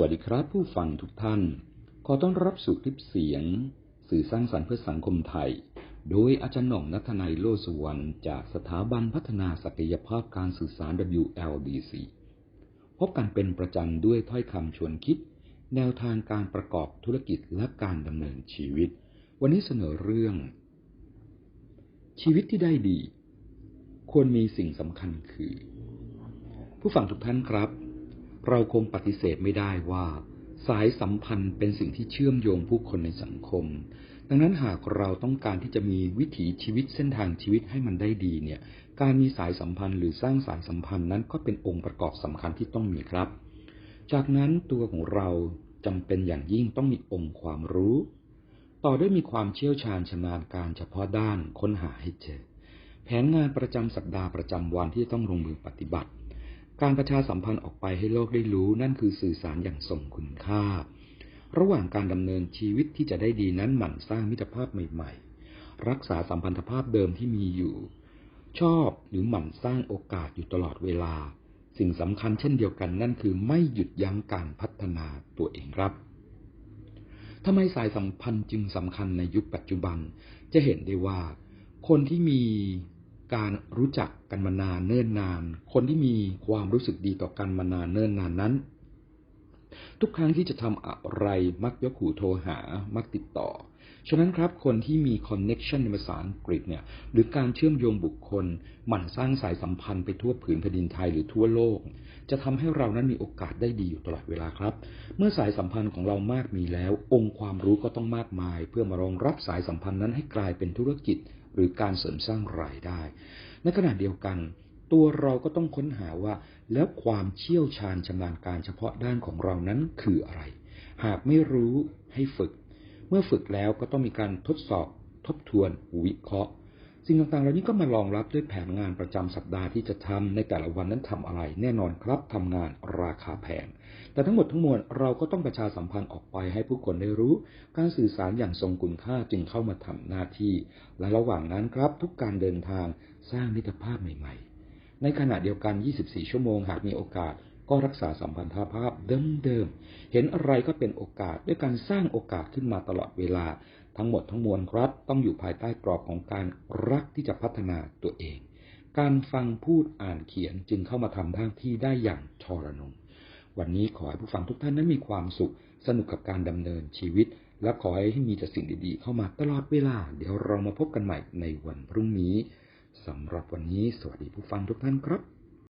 วัสดีครับผู้ฟังทุกท่าน ขอต้อนรับสู่คลิปเสียง สื่อสร้างสรรค์เพื่อสังคมไทย โดยอาจารย์หน่องนัทนายโลสุวรรณจากสถาบันพัฒนาศักยภาพการสื่อสาร WLDC พบกันเป็นประจำด้วยถ้อยคำชวนคิด แนวทางการประกอบธุรกิจและการดำเนินชีวิต วันนี้เสนอเรื่อง ชีวิตที่ได้ดี ควรมีสิ่งสำคัญคือ ผู้ฟังทุกท่านครับ เราคงปฏิเสธไม่ได้ว่า สายสัมพันธ์เป็นสิ่งที่เชื่อมโยงผู้คนในสังคม ดังนั้นหากเราต้องการที่จะมีวิถีชีวิตเส้นทางชีวิตให้มันได้ดีเนี่ย การมีสายสัมพันธ์หรือสร้างสายสัมพันธ์นั้นก็เป็นองค์ประกอบสำคัญที่ต้องมีครับ จากนั้นตัวของเราจำเป็นอย่างยิ่งต้องมีองค์ความรู้ ต่อด้วยมีความเชี่ยวชาญชำนาญการเฉพาะด้านค้นหาให้เจอ แผนงานประจำสัปดาห์ประจำวันที่ต้องลงมือปฏิบัติ การประชาสัมพันธ์ออกไปให้โลกได้รู้นั่นคือสื่อสารอย่างทรงคุณค่า ระหว่างการดำเนินชีวิตที่จะได้ดีนั้นหมั่นสร้างมิตรภาพใหม่ ๆ รักษาสัมพันธภาพเดิมที่มีอยู่ ชอบหรือหมั่นสร้างโอกาสอยู่ตลอดเวลา สิ่งสำคัญเช่นเดียวกันนั่นคือไม่หยุดยั้งการพัฒนาตัวเองครับทำไมสายสัมพันธ์จึงสำคัญในยุคปัจจุบัน จะเห็นได้ว่า คนที่มี การรู้จักกันมานานเนิ่นนาน คนที่มีความรู้สึกดีต่อกันมานานเนิ่นนานนั้น ทุกครั้งที่จะทำอะไรมักยกหูโทรหา มักติดต่อ ฉะนั้นครับ คนที่มี connection ในภาษาอังกฤษเนี่ย หรือการเชื่อมโยงบุคคล หมั่นสร้างสายสัมพันธ์ไปทั่วผืนแผ่นดินไทยหรือทั่วโลก จะทำให้เรานั้นมีโอกาสได้ดีอยู่ตลอดเวลาครับ เมื่อสายสัมพันธ์ของเรามากมีแล้ว องค์ความรู้ก็ต้องมากมาย เพื่อมารองรับสายสัมพันธ์นั้นให้กลายเป็นธุรกิจ หรือการเสริมสร้างรายได้ ในขณะเดียวกัน ตัวเราก็ต้องค้นหาว่า แล้วความเชี่ยวชาญชำนาญการเฉพาะด้านของเรานั้นคืออะไร หากไม่รู้ให้ฝึก เมื่อฝึกแล้วก็ต้องมีการทดสอบ ทบทวน วิเคราะห์ สิ่งต่างๆเหล่านี้ก็มารองรับด้วยแผนงานประจำสัปดาห์ที่จะทำในแต่ละวันนั้นทำอะไร แน่นอนครับทำงานราคาแพง แต่ทั้งหมดทั้งมวลเราก็ต้องประชาสัมพันธ์ออกไปให้ผู้คนได้รู้ การสื่อสารอย่างทรงคุณค่าจึงเข้ามาทำหน้าที่ และระหว่างนั้นครับทุกการเดินทางสร้างมิตรภาพใหม่ ๆ ในขณะเดียวกัน 24 ชั่วโมงหากมีโอกาส ก็รักษาสัมพันธภาพเดิมๆ เห็นอะไรก็เป็นโอกาสด้วยการสร้างโอกาสขึ้นมาตลอดเวลา ทั้งหมดทั้งมวลครับ ต้องอยู่ภายใต้กรอบของการรักที่จะพัฒนาตัวเอง การฟังพูดอ่านเขียนจึงเข้ามาทำหน้าที่ได้อย่างทรนงวันนี้ขอให้ผู้ฟังทุกท่านนั้นมีความสุข สนุกกับการดำเนินชีวิต และขอให้มีแต่สิ่งดีๆ เข้ามาตลอดเวลา เดี๋ยวเรามาพบกันใหม่ในวันพรุ่งนี้สำหรับวันนี้ สวัสดีผู้ฟังทุกท่านครับ